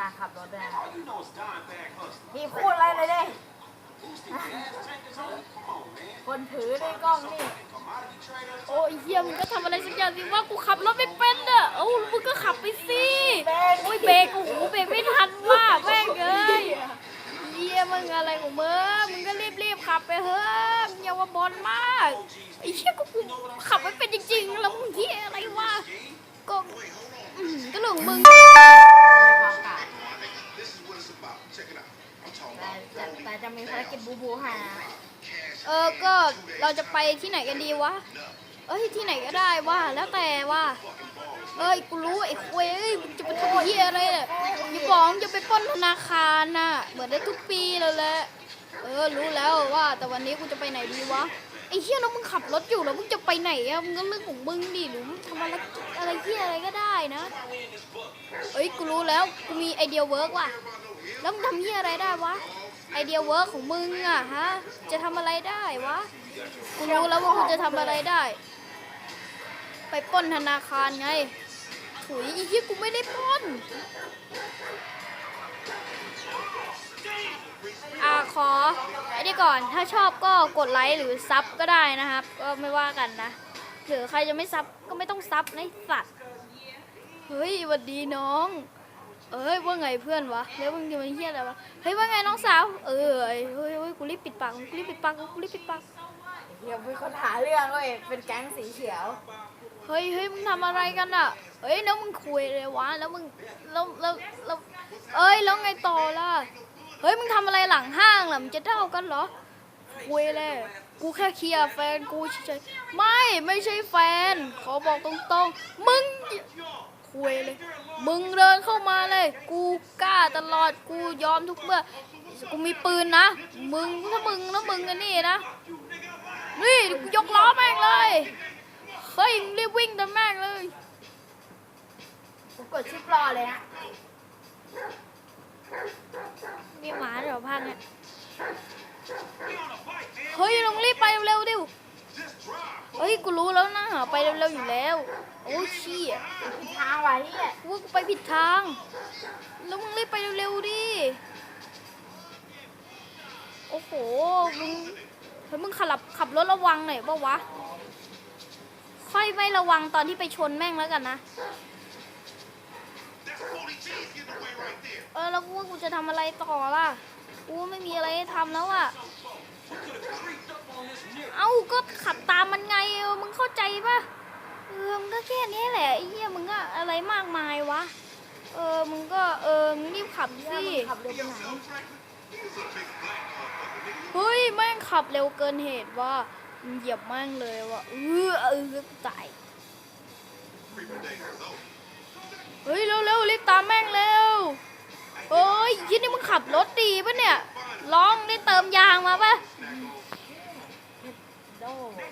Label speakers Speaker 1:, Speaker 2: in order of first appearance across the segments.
Speaker 1: การขับรถด้วยนะ
Speaker 2: All you know is dime bag hustling.
Speaker 1: พี่พูดอะไรเลยดิ
Speaker 2: Boosted gas tankers on. Come on, man.
Speaker 1: คนถือในกล้องนี่
Speaker 2: Commodity trader.
Speaker 3: โอ้ยเฮียมึงก็ทำอะไรสักอย่างสิว่ากูขับรถไม่เป็นอะเอ้ามึงก็ขับไปสิ
Speaker 1: เบรก
Speaker 3: โอ้ยเบรกโอ้โหเบรกไม่ทันว่าแม่งเอ้ยเฮียมึงอะไรของมึงมึงก็รีบๆขับไปเถอะมึงอย่าว่าบอลมากไอ้เฮียก็กูขับไม่เป็นจริงๆแล้วมึงเฮียอะไรวะ ก็อืมก็เรื่องของมึง
Speaker 1: ความกาด
Speaker 4: This is what it's about. Check it out. I'm talking
Speaker 1: แต่
Speaker 4: about
Speaker 1: แต่แต่จะมีภารกิจบูบูให้นะ
Speaker 3: เออ ก็เราจะไปที่ไหนกันดีวะ เอ้ย ที่ไหนก็ได้ว่า แล้วแต่ว่าเอ้ย กูรู้ไอ้ควยเอ้ยมึงจะไปทำเฮียอะไรเนี่ยอย่าบอกมึงจะไปปล้นธนาคารน่ะ เหมือนได้ทุกปีเลยแหละ เออ รู้แล้วว่า แต่วันนี้กูจะไปไหนดีวะไอ้เฮียแล้วมึงขับรถอยู่แล้วมึงจะไปไหนอะมึงก็เรื่องของมึงดิหรือมึงทำอะไรอะไรเฮียอะไรก็ได้นะเอ้ยกูรู้แล้วกูมีไอเดียเวิร์กว่ะแล้วมึงทำเฮียอะไรได้วะไอเดียเวิร์กของมึงอะฮะจะทำอะไรได้วะกูรู้แล้วว่ากูจะทำอะไรได้ ไปป้นธนาคารไงถุยอีกที่กูไม่ได้ป้น อ่าขอไอ้นี่ก่อนถ้าชอบก็กดไลค์หรือซับก็ได้นะครับ ก็ไม่ว่ากันนะหรือใครจะไม่ซับก็ไม่ต้องซับในะสัตว์เฮ้ยหวัดดีน้อง เอ้ยว่าไงเพื่อนวะแล้วมึงจะมาเฮี้ยอะไรวะเฮ้ยว่าไงน้องสาว เออเฮ้ยเฮ้ยเฮ้ย กูรีบปิดปากกูรีบปิดปากกูรีบปิดปาก
Speaker 1: เดี๋ยวมีคนหาเรื่องเว้ยเป็นแก๊งสีเขียว
Speaker 3: เฮ้ยเฮ้ยมึงทำอะไรกันอะเฮ้ยแล้วมึงคุยเลยวะแล้วมึงแล้วแล้วแล้วเอ้ยแล้วไงต่อล่ะเฮ้ยมึงทำอะไรหลังห้างล่ะมึงจะเด้ากันเหรอคุยเลยกูแค่เคลียร์แฟนกูเฉยๆไม่ไม่ใช่แฟน ขอบอกตรงๆ มึงคุยเลย มึงเดินเข้ามาเลย กูกล้าตลอดกูยอมทุกเมื่อ กูมีปืนนะ มึงถ้ามึงแล้วมึงกันนี่นะ นี่กูยกล้อแม่งเลย เฮ้ยมึงรีบวิ่งแต่แม่งเลย
Speaker 1: กูกดชิปรอเลยฮะ
Speaker 3: มีหมาเดี๋ยวพังเนี่ยเฮ้ยลงรีบไปเร็วๆดิวเฮ้ยกูรู้แล้วนะไปเร็วๆอยู่แล้ว โอ้เชี่ย
Speaker 1: ผิดทางไว้เฮีย
Speaker 3: กูว่ากูไปผิดทาง แล้วมึงรีบไปเร็วๆดิโอ้โห มึงเฮ้ยมึงขับขับรถระวังหน่อยปะวะ ค่อยไม่ระวังตอนที่ไปชนแม่งแล้วกันนะ
Speaker 4: That's 40 G's getting away right there.
Speaker 3: เออ แล้วกูว่ากูจะทำอะไรต่อล่ะ กูไม่มีอะไรให้ทำแล้วอะ เอ้า ก็ขับตามมันไงเออมึงเข้าใจปะเออ มึงก็แค่นี้แหละไอ้เหี้ย มึงก็อะไรมากมายวะ เออ มึงก็เออมึงรีบขับสิ
Speaker 1: ขับเร็วไปไหน
Speaker 3: เฮ้ยแม่งขับเร็วเกินเหตุว่ะมึงเหยียบแม่งเลยว่ะเออเออตายเฮ้ยเร็วเร็วรีบตามแม่งเร็วเฮ้ยยี่นี่มึงขับรถดีปะเนี่ยลองได้เติมยางมาปะ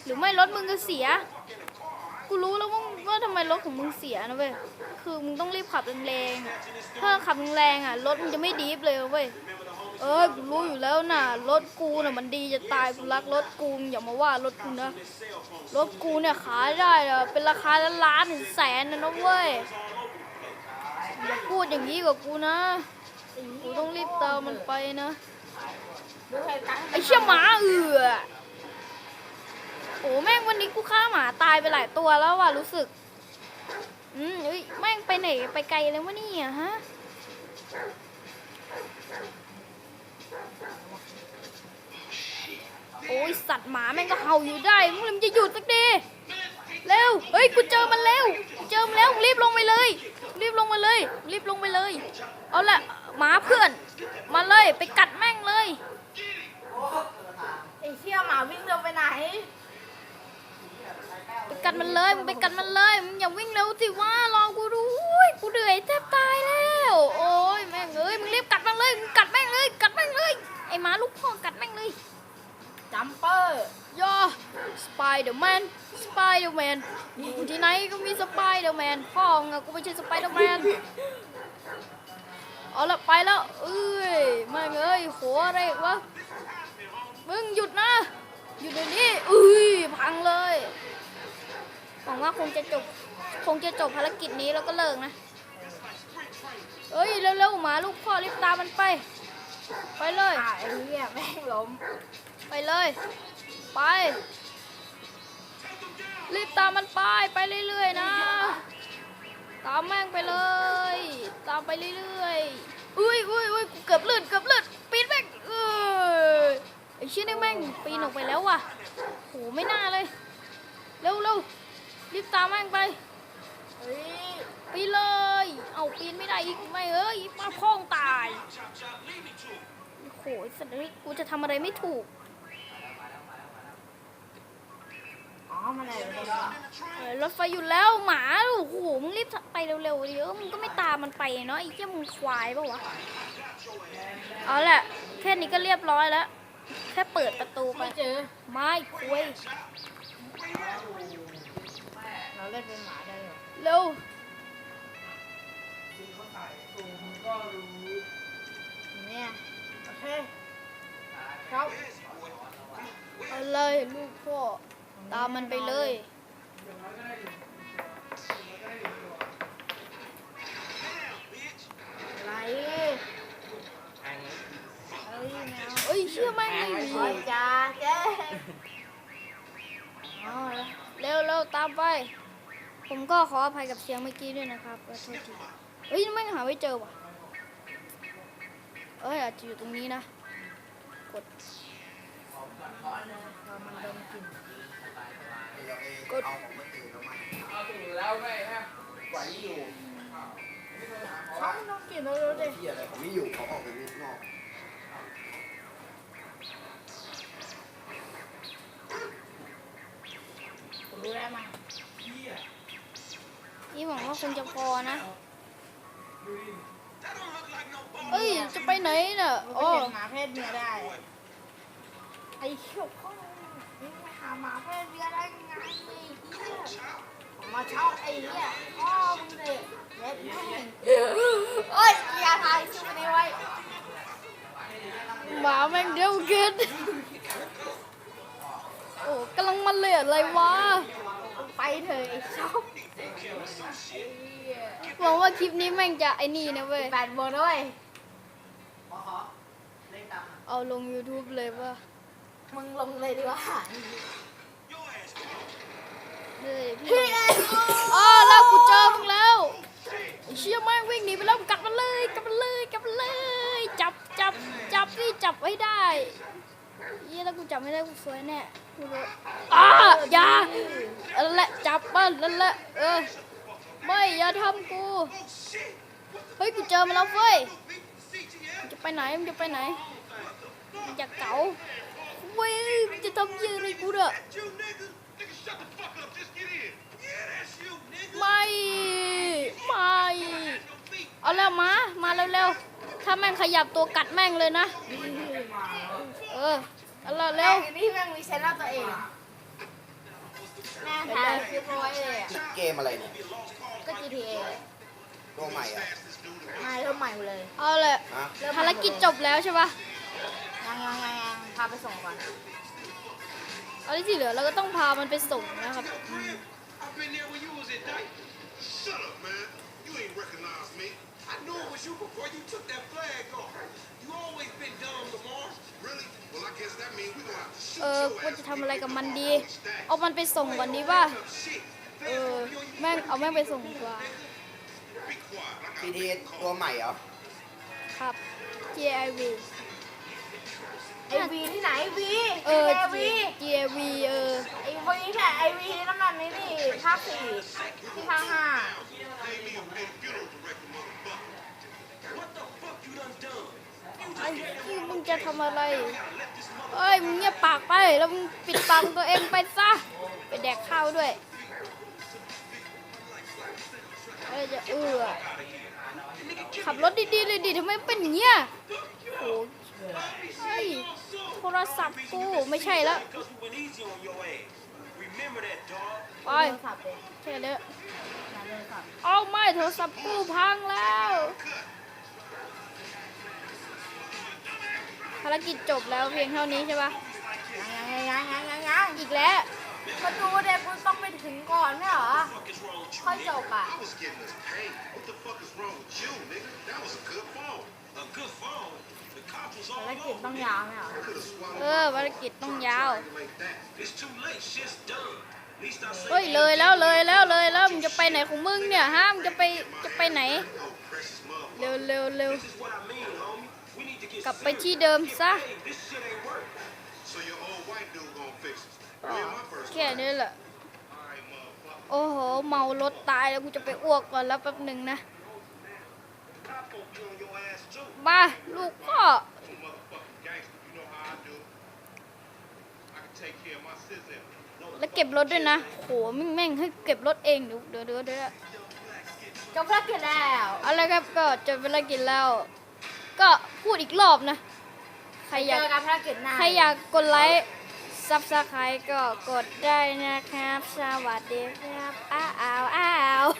Speaker 3: หรือไม่รถมึงก็เสีย กูรู้แล้วว่าว่าทำไมรถของมึงเสียนะเว้ย คือมึงต้องรีบขับแรงๆถ้าขับแรงๆอะรถมึงจะไม่ดีฟเลยเว้ย เออกูรู้อยู่แล้วน่ะ รถกูน่ะมันดีจะตายกูรักรถกูอย่ามาว่ารถกูนะ รถกูเนี่ยขายได้อะเป็นราคาล้านถึงแสนนะนะเว้ย อย่าพูดอย่างนี้กับกูนะ กูต้องรีบเติมมันไปนะ
Speaker 1: ดูเหตุการณ์
Speaker 3: ไอ้เชี่ยหมาเอือโอ้แม่งวันนี้กูฆ่าหมาตายไปหลายตัวแล้วว่ะรู้สึก อืมเอ้ยแม่งไปไหนไปไกลเลยวะเนี่ยฮะ โอ้ยสัตว์หมาแม่งก็เห่าอยู่ได้มึงมันจะหยุดสักทีเร็วเฮ้ยกูเจอมันแล้วกูเจอมันแล้วรีบลงไปเลย รีบลงไปเลย รีบลงไปเลย เอาละหมาเพื่อน มาเลยไปกัดแม่งเลย
Speaker 1: ไอ้เชี่ยหมาวิ่งเร็วไปไหน
Speaker 3: ไปกัดมันเลยมึงไปกัดมันเลยมึงอย่าวิ่งเร็วสิว่ารอกูด้วยกูเหนื่อยแทบตายแล้วโอ้ยแม่งเอ้ยมึงรีบกัดมันเลยมึงกัดแม่งเลย กัดแม่งเลยไอ้หมาลูกพ่อกัดแม่งเลย
Speaker 1: จัมเปอร์
Speaker 3: ย่อสไปเดอร์แมนสไปเดอร์แมนอยู่ที่ไหนก็มีสไปเดอร์แมนพ่อมึงกูไม่ใช่สไปเดอร์แมนเอาละไปแล้ว เอ้ยม่เอ้ยโหอะไรวะมึงหยุดนะ หยุดเดี๋ยวนี้อุ้ยพังเลยหวังว่าคงจะจบคงจะจบภารกิจนี้แล้วก็เลิกนะเอ้ยเร็วๆหมาลูกพ่อรีบตามมันไป ไปเลย
Speaker 1: อ่าไอ้เหี้ยแม่งล้ม
Speaker 3: ไปเลย ไป รีบตามมันไป ไปเรื่อยๆนะ ตามแม่งไปเลย ตามไปเรื่อยๆ อุ้ยอุ้ยอุ้ยกูเกือบลื่นเกือบลื่นปีนแม่งเออไอ้ชิ้นนี่แม่งปีนออกไปแล้วว่ะโหไม่น่าเลย เร็วเร็วรีบตามแม่งไป
Speaker 1: เฮ้ย
Speaker 3: ปีนเลย เอาปีนไม่ได้อีกไม่เอ้ยมาพ่องตายโอ้โหสัตว์เอ้ยกูจะทำอะไรไม่ถูก
Speaker 1: อ๋อมันอะไรเป็นตัว
Speaker 3: เออรถไฟอยู่แล้วหมาโอ้โหมึงรีบไปเร็วๆดิเออมึงก็ไม่ตามมันไปเนาะไอ้เจ้ามึงควายปะวะเอาแหละแค่นี้ก็เรียบร้อยแล้ว แค่เปิดประตูไป
Speaker 1: ไม่เจอ
Speaker 3: ไม่คุย
Speaker 1: เราเล่นเป็นหมาได้เหรอ
Speaker 3: เร็ว
Speaker 1: เนี่ยโอเคครับ
Speaker 3: เอาเลยลูกพ่อตามมันไปเลย
Speaker 1: อะไรเฮ้ยแมว
Speaker 3: เอ้ยเชื่อแม่งไม่มี
Speaker 1: โอ้ยจ้าเจ๊อ๋อแล้ว
Speaker 3: เร็วเร็วตามไป ผมก็ขออภัยกับเสียงเมื่อกี้ด้วยนะครับขอโทษที เฮ้ยแม่งหาไม่เจอว่ะเอ้ยอาจจะอยู่ตรงนี้นะ กด
Speaker 1: พอมันดมกลิ่น
Speaker 3: กด
Speaker 1: เขาไม่ดมกลิ่นเรารู้ดิ
Speaker 5: ที่อะไรเขาไม่อยู่เขาออกไปนอก
Speaker 1: ผมรู้แล้วมั้ง
Speaker 3: นี่หวังว่าคงจะพอนะ เอ้ย จะไปไหนน่ะ
Speaker 1: มัน
Speaker 3: โอ้
Speaker 1: เป็นหมาเพศเมียได้ ไอ้เขี้ยวพ่อมึงไปหาหมาเพศเมียได้ไงไอ้เหี้ยผมมาเช่าไอ้เหี้ย คลิปนี้
Speaker 3: แม่งจะไอ้นี่นะเว้ย
Speaker 1: แปดโมงด้วย
Speaker 3: เอาลง YouTube เลยว่า
Speaker 1: มึงลงเลยดีกว่า
Speaker 2: Your ass come
Speaker 3: เฮ้ย
Speaker 1: พี่
Speaker 3: พี่
Speaker 1: เอ็น
Speaker 3: อ๋อแล้วกูเจอมึงแล้วไอ้เชี่ยแม่งวิ่งหนีไปแล้วกัดมันเลยกัดมันเลยกัดมันเลย จับจับจับนี่จับไว้ได้เยี่ยแล้วกูจับไม่ได้กูสวยแน่กูรู้อ่าอย่านั่นแหละจับมันนั่นแหละเออ ไม่อย่าทำกู เฮ้ย กูเจอมันแล้วเว้ยมึงจะไปไหนมึงจะไปไหนมึงจะเก๋าเว้ยมึงจะทำเยี่ยอะไรกูเด้อ
Speaker 4: That you, nigga? Nigga, shut the fuck up. Just get in.
Speaker 2: Yeah, that's you, nigga.
Speaker 3: ไม่ ไม่ เอาแล้วมา มาเร็วๆ ถ้าแม่งขยับตัวกัดแม่งเลยนะ เออ เอาละเร็ว
Speaker 1: นี่แม่งมีเซนต์ตัวเองแม่งถ่ายคลิปเอาไว้เลยอะ
Speaker 5: เกมอะไรเนี่ย
Speaker 1: ก็ GTA
Speaker 5: ตัวใหม่อะ
Speaker 1: มาเริ่มใหม่หมดเลย
Speaker 3: เอาเลย
Speaker 5: ฮะ
Speaker 3: ภารกิจจบแล้วใช่ปะ
Speaker 1: ยังยังยังยังพาไปส่งก่อน
Speaker 3: เอาที่เหลือเราก็ต้องพามันไปส่งนะครับ
Speaker 2: I've been there when you was at night.
Speaker 4: Shut up, man. You ain't recognize me.
Speaker 2: I knew it was you before you took that flag off. You always been dumb, Lamar.
Speaker 4: Really? Well, I guess that means we gonna have to shoot
Speaker 3: เออ
Speaker 4: your
Speaker 3: ว่า
Speaker 4: ass
Speaker 3: จะทำอะไรกับมันดี
Speaker 4: Stack.
Speaker 3: เอามันไปส่งก่อนดีป่ะ
Speaker 2: Shit.
Speaker 3: เออ แม่งเอาแม่งไปส่งดีกว่า
Speaker 4: Be quiet. I got
Speaker 5: พีทีตัวใหม่เหรอ
Speaker 3: ครับ GIV
Speaker 1: ไอวีที่ไหนวี
Speaker 3: เออ
Speaker 1: ไอวี
Speaker 3: GIV เออ
Speaker 1: ไอวีเนี่ยไอวีน้ำมันนี่นี่ภาคสี่ที่ภาคห้า
Speaker 4: Pay me a big funeral director, motherfucker.
Speaker 2: What the fuck you done done?
Speaker 3: ไอ้ที่มึงจะทำอะไร เอ้ย มึงเงียบปากไป แล้วมึงปิดปากตัวเองไปซะ ไปแดกข้าวด้วย เอ้ยจะเออขับรถดีๆเลยดิทำไมเป็นอย่างเงี้ยโอ้เฮ้ยโทรศัพท์กูไม่ใช่แล้ว
Speaker 2: Because we went easy on your ass. Remember that, dog.
Speaker 3: ไป
Speaker 1: โทรศัพท์เลย
Speaker 3: ใช่แล้ว
Speaker 1: งานโทรศัพท์
Speaker 3: เอาไม่โทรศัพท์กูพังแล้วภารกิจจบแล้วเพียงเท่านี้ใช่ปะ
Speaker 1: ยังยังยังยังยังยัง
Speaker 3: อีกแล้ว
Speaker 1: มาดูเด็กคุณต้องไปถึง ค่อยจ
Speaker 4: nigga?
Speaker 1: บอะ
Speaker 4: I was getting us paid. What the fuck is wrong with you, nigga? That was a good phone.
Speaker 2: A good phone. The cops was
Speaker 1: ภาร
Speaker 2: all
Speaker 1: กิจ
Speaker 2: over
Speaker 1: ต้อง
Speaker 2: me.
Speaker 1: ยาวไม่เหรอ
Speaker 4: Could have swallowed
Speaker 3: เออภารกิจต้องยาว
Speaker 4: like that.
Speaker 2: It's too late. Shit's done. At least I say
Speaker 3: เฮ้ยเลยแล้วเลยแล้วเลยแล้วมึงจะไปไหนของมึงเนี่ยฮะมึงจะไปจะไปไหน
Speaker 4: Oh, precious motherfucker.
Speaker 3: เร็วเร็วเร็ว
Speaker 2: This is what I mean, homie. We need to get
Speaker 3: กลับไป
Speaker 2: serious.
Speaker 3: ที่เดิมซะ
Speaker 2: Hey, this shit ain't work.
Speaker 4: So your old white dude gonna fix it.
Speaker 3: อ๋อ
Speaker 4: Me and my first
Speaker 3: แค่นี้แหละ
Speaker 4: Alright, motherfucker.
Speaker 3: โอ้โห เมารถตายแล้วกูจะไปอ้วกก่อนแล้วแป๊บหนึ่งนะ
Speaker 4: Cop gonna be on your ass too.
Speaker 3: มาลูกพ่อ
Speaker 4: I'm a motherfucking gangster. You know how I do. I can take care of my sister. No,
Speaker 3: แล้วเก็บรถด้วยนะ โหแม่งแม่งให้เก็บรถเองเดี๋ยวเดี๋ยวเดี๋ยวเดี๋ยว
Speaker 1: จบภารกิจแล้ว
Speaker 3: เอะไรครับก็จบเวลากินแล้ว ก็พูดอีกรอบนะ ใคร
Speaker 1: ไป
Speaker 3: อ
Speaker 1: เจ
Speaker 3: ยาก
Speaker 1: อกันภารกิจหน้า
Speaker 3: ใครอยากกดไลค์ซับสไครต์ก็กดได้นะครับ สวัสดีครับ a,